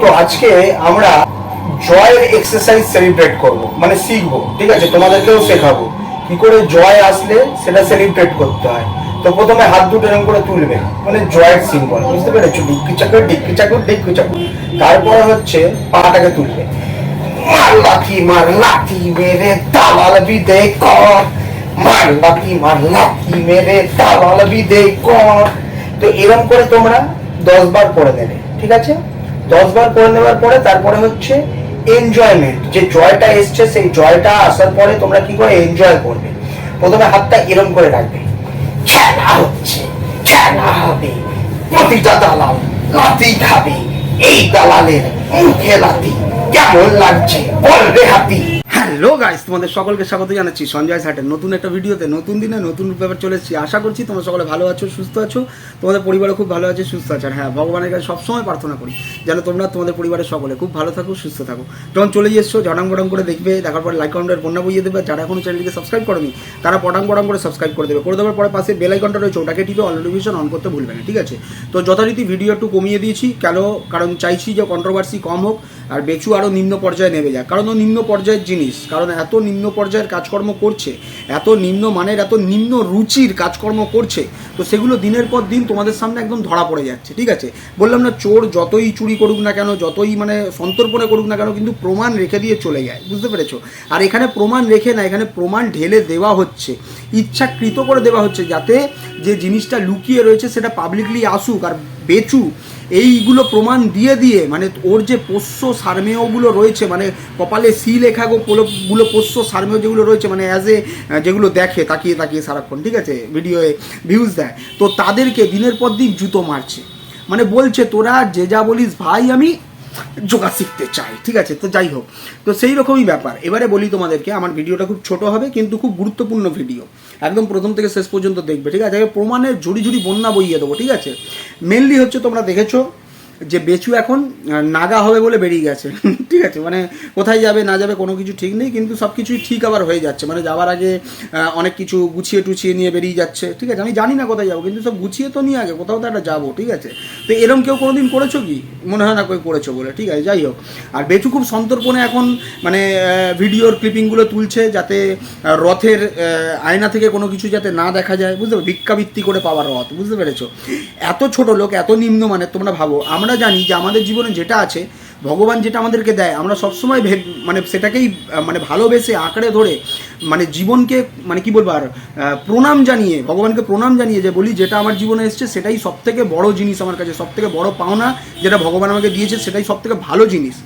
তো আজকে আমরা জয়ের এক্সারসাইজ সেলিব্রেট করব মানে ঠিক আছে? তোমাদেরকেও শেখাবো। কি করে জয় আসলে সেটা সেলিব্রেট করতে হয়। তো প্রথমে হাত দুটো এরকম করে তুলবে মানে জয়ের সিম্বল বুঝতে পেরেছ? চাকর চাকর চাকর। তারপরে হচ্ছে পাটাকে তুলবে। মার মার মেরে দালাল কর। মার মার মেরে দালাল কর। তো এরকম করে তোমরা দশ বার করে নেবে, ঠিক আছে? দশ বার করে নেওয়ার পরে তারপরে হচ্ছে এনজয়মেন্ট যে জয়টা এসছে, সেই জয়টা আসার পরে তোমরা কি করে এনজয় করবে? প্রথমে হাতটা এরম করে রাখবে। খেলা হচ্ছে, খেলা হবে, প্রতিটা দালাল লাতি খাবে, এই দালালের মুখে লাতি কেমন লাগছে? বলবে হাতি। হ্যালো গাইস, তোমাদের সকলকে স্বাগত জানাচ্ছি সঞ্জয় সাটের নতুন একটা ভিডিওতে, নতুন দিনে নতুন ব্যাপার চলে এসেছি। আশা করছি তোমরা সকলে ভালো আছো, সুস্থ আছো। তোমাদের পরিবারও খুব ভালো আছে, সুস্থ আছে। আর হ্যাঁ ভগবানের কাছে সবসময় প্রার্থনা করি যেন তোমরা তোমাদের পরিবারের সকলে খুব ভালো থাকো, সুস্থ থাকো। যখন চলে এসছো ঝটাং বটাং করে দেখবে, দেখার পরে লাইক কাউন্টার বন্যা বইয়ে দেবে। যারা এখনও চ্যানেলটিকে সাবস্ক্রাইব করেনি, তারা পটাং পটাং করে সাবস্ক্রাইব করে দেবে। করে দেওয়ার পরে পাশে বেল আইকনটা রয়েছে, ওটাকে টিপে অল নোটিফিকেশন অন করতে ভুলবে না, ঠিক আছে? তো যথারীতি ভিডিও একটু কমিয়ে দিয়েছি, কেন? কারণ চাইছি যে কন্ট্রোভার্সি কম হোক, আর বেচু আরও নিম্ন পর্যায়ে নেমে যাক। কারণ ও নিম্ন পর্যায়ের জিনিস। কারণ এত নিম্ন পর্যায়ের কাজকর্ম করছে, এত নিম্ন মানের, এত নিম্ন রুচির কাজকর্ম করছে, তো সেগুলো দিনের পর দিন তোমাদের সামনে একদম ধরা পড়ে যাচ্ছে, ঠিক আছে? বললাম না, চোর যতই চুরি করুক না কেন, যতই মানে সন্তর্পণে করুক না কেন, কিন্তু প্রমাণ রেখে দিয়ে চলে যায়, বুঝতে পেরেছ? আর এখানে প্রমাণ রেখে না, এখানে প্রমাণ ঢেলে দেওয়া হচ্ছে, ইচ্ছাকৃত করে দেওয়া হচ্ছে, যাতে যে জিনিসটা লুকিয়ে রয়েছে সেটা পাবলিকলি আসুক আর বেচু এইগুলো প্রমাণ দিয়ে দিয়ে মানে ওর যে পোষ্য সারমেয়গুলো রয়েছে মানে কপালে সি লেখা গো গুলো পোষ্য সারমেয় যেগুলো রয়েছে মানে অ্যাজ এ যেগুলো দেখে, তাকিয়ে তাকিয়ে সারাক্ষণ, ঠিক আছে? ভিডিওয়ে ভিউজ দেয়। তো তাদেরকে দিনের পর দিন জুতো মারছে। মানে বলছে, তোরা যে যা বলিস ভাই, আমি যোগা শিখতে চাই। ঠিক আছে? তো যাই হোক। তো সেই রকমই ব্যাপার। এবারে বলি তোমাদেরকে, আমার ভিডিওটা খুব ছোট হবে, কিন্তু খুব গুরুত্বপূর্ণ ভিডিও একদম প্রথম থেকে শেষ পর্যন্ত দেখবে, ঠিক আছে? প্রমাণের ঝুড়ি ঝুড়ি বন্যা বইয়ে দেবো, ঠিক আছে? মেনলি হচ্ছে তোমরা দেখেছ যে বেচু এখন নাগা হবে বলে বেরিয়ে গেছে। ঠিক আছে? মানে কোথায় যাবে, না যাবে, কোনো কিছু ঠিক নেই, কিন্তু সব কিছুই ঠিক আবার হয়ে যাচ্ছে। মানে যাওয়ার আগে অনেক কিছু গুছিয়ে টুছিয়ে নিয়ে বেরিয়ে যাচ্ছে। ঠিক আছে? আমি জানি না কোথায় যাব, কিন্তু সব গুছিয়ে তো নিয়ে আগে, কোথাও তো একটা যাব, ঠিক আছে? তো এরম কেউ কোনোদিন করেছ কি? মনে হয় না কই করেছ বলে, ঠিক আছে, যাই হোক। আর বেচু খুব সন্তর্পণে এখন মানে ভিডিওর ক্লিপিংগুলো তুলছে যাতে রথের আয়না থেকে কোনো কিছু যাতে না দেখা যায়। বুঝতে পারো ভিক্ষাবৃত্তি করে পাওয়ার রথ, বুঝতে পেরেছ? এত ছোট লোক, এত নিম্ন মানে তোমরা ভাবো। আমরা জানি যে আমাদের জীবনে যেটা আছে ভগবান যেটা আমাদেরকে দেয়, আমরা সবসময় ভেব মানে সেটাকেই মানে ভালোবেসে আঁকড়ে ধরে মানে জীবনকে মানে কি বলব আর প্রণাম জানিয়ে, ভগবানকে প্রণাম জানিয়ে যে বলি, যেটা আমার জীবনে এসছে সেটাই সবথেকে বড় জিনিস আমার কাছে, সবথেকে বড় পাওনা যেটা ভগবান আমাকে দিয়েছে সেটাই সবথেকে ভালো জিনিস।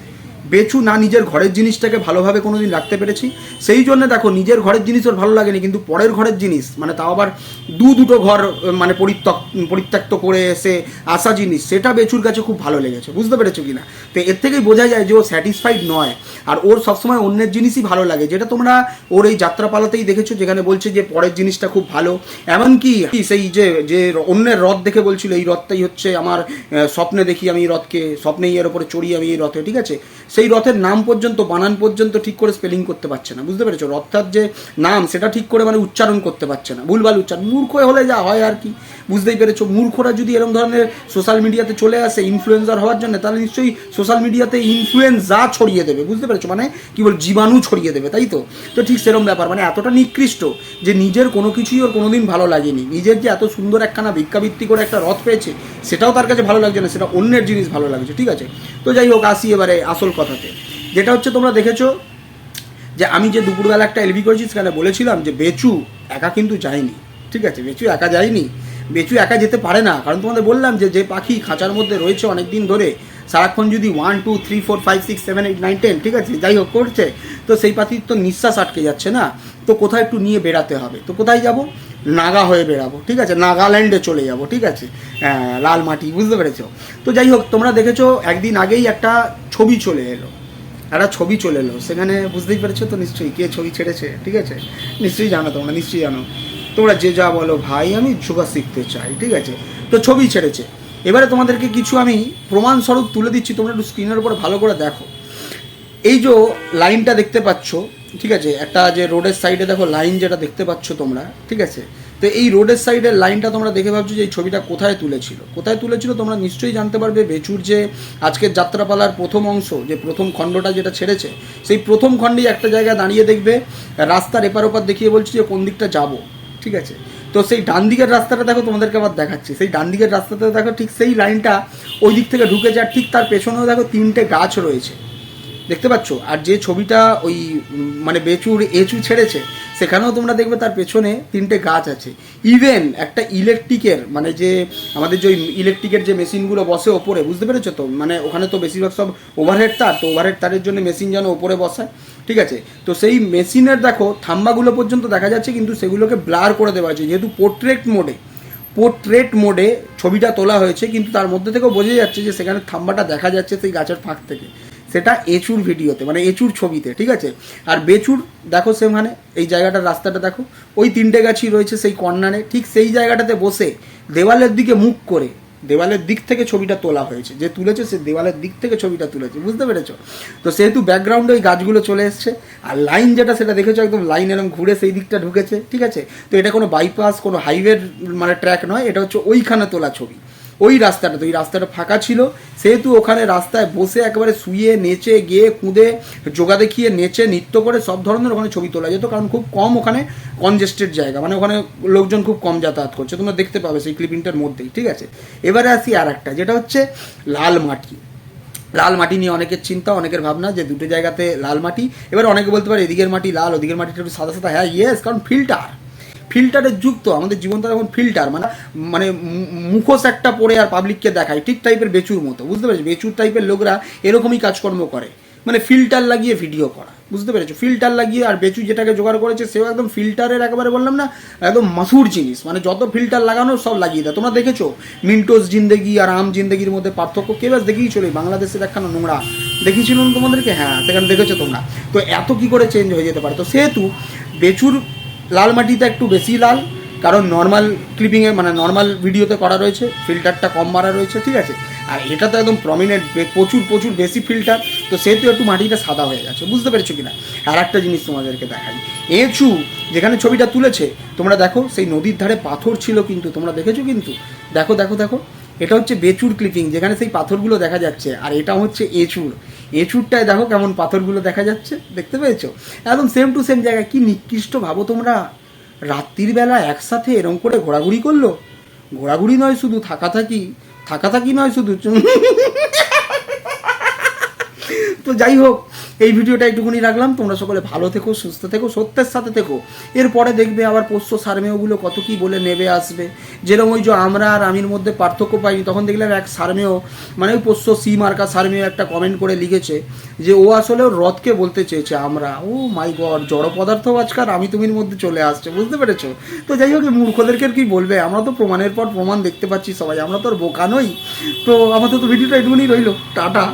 বেচু না নিজের ঘরের জিনিসটাকে ভালোভাবে কোনোদিন রাখতে পেরেছি। সেই জন্য দেখো, নিজের ঘরের জিনিস ওর ভালো লাগেনি, কিন্তু পরের ঘরের জিনিস মানে তাও আবার দু দুটো ঘর মানে পরিত্যক, পরিত্যক্ত করে এসে আসা জিনিস, সেটা বেচুর কাছে খুব ভালো লেগেছে, বুঝতে পেরেছ কিনা তো এর থেকেই বোঝা যায় যে ও স্যাটিসফাইড নয়, আর ওর সবসময় অন্যের জিনিসই ভালো লাগে, যেটা তোমরা ওর এই যাত্রাপালাতেই দেখেছ, যেখানে বলছে যে পরের জিনিসটা খুব ভালো, এমনকি সেই যে যে অন্যের রথ দেখে বলছিল, এই রথটাই হচ্ছে আমার স্বপ্নে দেখি আমি এই রথকে, স্বপ্নেই এর ওপরে চড়ি আমি এই রথে, ঠিক আছে? সেই রথের নাম পর্যন্ত, বানান পর্যন্ত ঠিক করে স্পেলিং করতে পারছে না, বুঝতে পেরেছ? রথটার যে নাম, সেটা ঠিক করে মানে উচ্চারণ করতে পারছে না, ভুলভাল উচ্চারণ, মূর্খ হলে যা হয় আর কি, বুঝতেই পেরেছ? মূর্খরা যদি এরকম ধরনের সোশ্যাল মিডিয়াতে চলে আসে ইনফ্লুয়েন্সার হওয়ার জন্য, তাহলে নিশ্চয়ই সোশ্যাল মিডিয়াতে ইনফ্লুয়েন্সা ছড়িয়ে দেবে, বুঝতে পেরেছ? মানে কি বল, জীবাণু ছড়িয়ে দেবে, তাই তো? তো ঠিক সেরকম ব্যাপার মানে এতটা নিকৃষ্ট যে নিজের কোনো কিছুই ওর কোনোদিন ভালো লাগেনি। নিজের যে এত সুন্দর একখানা ভিক্ষাবৃত্তি করে একটা রথ পেয়েছে, সেটাও তার কাছে ভালো লাগছে না, সেটা অন্যের জিনিস ভালো লাগছে, ঠিক আছে? তো যাই হোক, আসি এবারে আসল কথাতে। যেটা হচ্ছে তোমরা দেখেছ যে আমি যে দুপুরবেলা একটা এলবি করেছি, সেখানে বলেছিলাম যে বেচু একা কিন্তু যায়নি। ঠিক আছে? বেচু একা যায়নি। বেচু একা যেতে পারে না। কারণ তোমাদের বললাম যে যে পাখি খাঁচার মধ্যে রয়েছে অনেক দিন ধরে, সারাক্ষণ যদি one two three four five six seven eight nine ten ঠিক আছে? যাই হোক, করছে। তো সেই পাখির তো নিঃশ্বাস আটকে যাচ্ছে না। তো কোথায় একটু নিয়ে বেড়াতে হবে। তো কোথায় যাব? নাগা হয়ে বেড়াবো ঠিক আছে? নাগাল্যান্ডে চলে যাব ঠিক আছে? হ্যাঁ, লাল মাটি বুঝতে পেরেছ? তো যাই হোক তোমরা দেখেছ একদিন আগেই একটা ছবি চলে এলো। একটা ছবি চলে এলো। সেখানে বুঝতেই পেরেছ তো নিশ্চয়ই কে ছবি ছেড়েছে ঠিক আছে? নিশ্চয়ই জানো তোমরা নিশ্চয়ই জানো। তোমরা যে যা বলো ভাই আমি যোগা শিখতে চাই ঠিক আছে? তো ছবি ছেড়েছে। এবারে তোমাদেরকে কিছু আমি প্রমাণস্বরূপ তুলে দিচ্ছি তোমরা একটু স্ক্রিনের উপরে ভালো করে দেখো। এই যে লাইনটা দেখতে পাচ্ছ, ঠিক আছে, একটা যে রোডের সাইডে দেখো লাইন যেটা দেখতে পাচ্ছ তোমরা, ঠিক আছে, তো এই রোডের সাইডের লাইনটা তোমরা দেখে ভাবছ যে এই ছবিটা কোথায় তুলেছিল। কোথায় তুলেছিল তোমরা নিশ্চয়ই জানতে পারবে, বেচুর যে আজকের যাত্রাপালার প্রথম অংশ, যে প্রথম খণ্ডটা যেটা ছেড়েছে, সেই প্রথম খণ্ডেই একটা জায়গায় দাঁড়িয়ে দেখবে, রাস্তার এপার ওপার দেখিয়ে বলছি যে কোন দিকটা যাব, ঠিক আছে, তো সেই ডান দিকের রাস্তাটা দেখো তোমাদেরকে আবার দেখাচ্ছি, সেই ডান দিকের রাস্তাতে দেখো ঠিক সেই লাইনটা ওই দিক থেকে ঢুকে যায় ঠিক তার পেছনেও দেখো তিনটে গাছ রয়েছে দেখতে পাচ্ছ? আর যে ছবিটা ওই মানে বেচুর এচু ছেড়েছে, সেখানেও তোমরা দেখবে তার পেছনে তিনটে গাছ আছে। ইভেন একটা ইলেকট্রিকের মানে যে আমাদের যে ইলেকট্রিকের যে মেশিনগুলো বসে ওপরে, বুঝতে পেরেছ তো? মানে ওখানে তো বেশিরভাগ সব ওভারহেড তার, তো ওভারহেড তারের জন্য মেশিন যেন ওপরে বসায়, ঠিক আছে? তো সেই মেশিনের দেখো, থাম্বাগুলো পর্যন্ত দেখা যাচ্ছে, কিন্তু সেগুলোকে ব্লার করে দেওয়া হয়েছে। যেহেতু পোর্ট্রেট মোডে পোর্ট্রেট মোডে ছবিটা তোলা হয়েছে, কিন্তু তার মধ্যে থেকেও বোঝা যাচ্ছে যে সেখানে থাম্বাটা দেখা যাচ্ছে সেই গাছের ফাঁক থেকে। সেটা এচুর ভিডিওতে মানে এচুর ছবিতে, ঠিক আছে? আর বেচুর, দেখো সেখানে, এই জায়গাটার রাস্তাটা দেখো, ওই তিনটে গাছই রয়েছে সেই কর্নারে, ঠিক সেই জায়গাটাতে বসে দেওয়ালের দিকে মুখ করে, দেওয়ালের দিক থেকে ছবিটা তোলা হয়েছে, যে তুলেছে সে দেওয়ালের দিক থেকে ছবিটা তুলেছে, বুঝতে পেরেছ? তো সেহেতু ব্যাকগ্রাউন্ডে ওই গাছগুলো চলে এসছে, আর লাইন যেটা সেটা দেখেছ একদম লাইন এরকম ঘুরে সেই দিকটা ঢুকেছে, ঠিক আছে? তো এটা কোনো বাইপাস কোনো হাইওয়ের মানে ট্র্যাক নয়, এটা হচ্ছে ওইখানে তোলা ছবি। ওই রাস্তাটা তো ওই রাস্তাটা ফাঁকা ছিল। সেহেতু ওখানে রাস্তায় বসে একেবারে শুয়ে, নেচে, গিয়ে, কুঁদে যোগা দেখিয়ে, নেচে, নৃত্য করে সব ধরনের ওখানে ছবি তোলা যেত। কারণ খুব কম ওখানে কনজেস্টেড জায়গা। মানে ওখানে লোকজন খুব কম যাতায়াত করছে। তোমরা দেখতে পাবে সেই ক্লিপিংটার মধ্যেই, ঠিক আছে? এবারে আসি আর একটা যেটা হচ্ছে লাল মাটি। লাল মাটি নিয়ে অনেকের চিন্তা, অনেকের ভাবনা যে দুটো জায়গাতে লাল মাটি। এবার অনেকে বলতে পারে, এদিকের মাটি লাল, ওদিকের মাটিটা একটু সাদা সাদা। হ্যাঁ ইয়েস কারণ ফিল্টার ফিল্টারের যুক্ত আমাদের জীবনটা এখন ফিল্টার মানে মানে মুখোশ একটা পরে আর পাবলিককে দেখায়, ঠিক টাইপের বেচুর মতো, বুঝতে পেরেছ? বেচুর টাইপের লোকরা এরকমই কাজকর্ম করে মানে ফিল্টার লাগিয়ে ভিডিও করা, বুঝতে পেরেছ? ফিল্টার লাগিয়ে আর বেচু যেটাকে জোগাড় করেছে, সেও একদম ফিল্টারের একেবারে বললাম না, একদম মাসুর জিনিস মানে যত ফিল্টার লাগানো সব লাগিয়ে দেয়। তোমরা দেখেছ? মিন্টোস জিন্দেগি আর আম জিন্দেগির মধ্যে পার্থক্য, কে দেখিয়েছিল এই বাংলাদেশের একখানা নোংরা দেখিয়েছিল না তোমাদেরকে? হ্যাঁ সেখানে দেখেছ তোমরা। তো এত কি করে চেঞ্জ হয়ে যেতে পারে? তো সেহেতু বেচুর লাল মাটিতে একটু বেশি লাল, কারণ নর্মাল ক্লিপিংয়ে মানে নর্মাল ভিডিওতে করা রয়েছে ফিল্টারটা কম মারা রয়েছে, ঠিক আছে? আর এটা তো একদম প্রমিনেন্ট প্রচুর প্রচুর বেশি ফিল্টার তো সেহেতু একটু মাটিটা সাদা হয়ে গেছে, বুঝতে পেরেছ কিনা? আর একটা জিনিস তোমাদেরকে দেখাই, এঁচু, যেখানে ছবিটা তুলেছে, তোমরা দেখো, সেই নদীর ধারে পাথর ছিল কিন্তু, তোমরা দেখেছ কিন্তু? দেখো দেখো দেখো এটা হচ্ছে বেচুর ক্লিপিং যেখানে সেই পাথরগুলো দেখা যাচ্ছে। আর এটা হচ্ছে এঁচুর। এঁচুরটায় দেখো কেমন পাথরগুলো দেখা যাচ্ছে, দেখতে পেয়েছ? একদম সেম টু সেম জায়গায়। কি নিকৃষ্ট ভাবো তোমরা? রাত্রির বেলা একসাথে এরম করে ঘোরাঘুরি করল? ঘোরাঘুরি নয় শুধু থাকা থাকি থাকা থাকি নয় শুধু। তো যাই হোক এই ভিডিওটা একটুকুনি রাখলাম। তোমরা সকলে ভালো থেকো, সুস্থ থেকো, সত্যের সাথে থেকো। এরপরে দেখবে আবার পোষ্য সারমেয়গুলো কত কি বলে নেবে আসবে। যেরকম ওই যে আমরা আর আমির মধ্যে পার্থক্য পাইনি, তখন দেখলাম এক সারমেয় মানে ওই পোষ্য সি মার্কা সারমেয় একটা কমেন্ট করে লিখেছে যে, ও আসলে রথকে বলতে চেয়েছে আমরা। ও মাই গড জড় পদার্থ আজকাল আমি তুমির মধ্যে চলে আসছে, বুঝতে পেরেছ? তো যাই হোক মূর্খদেরকে কি বলবে? আমরা তো প্রমাণের পর প্রমাণ দেখতে পাচ্ছি সবাই, আমরা তো আর বোকা নই। তো ভিডিওটা এটুকুনি রইল, টাটা।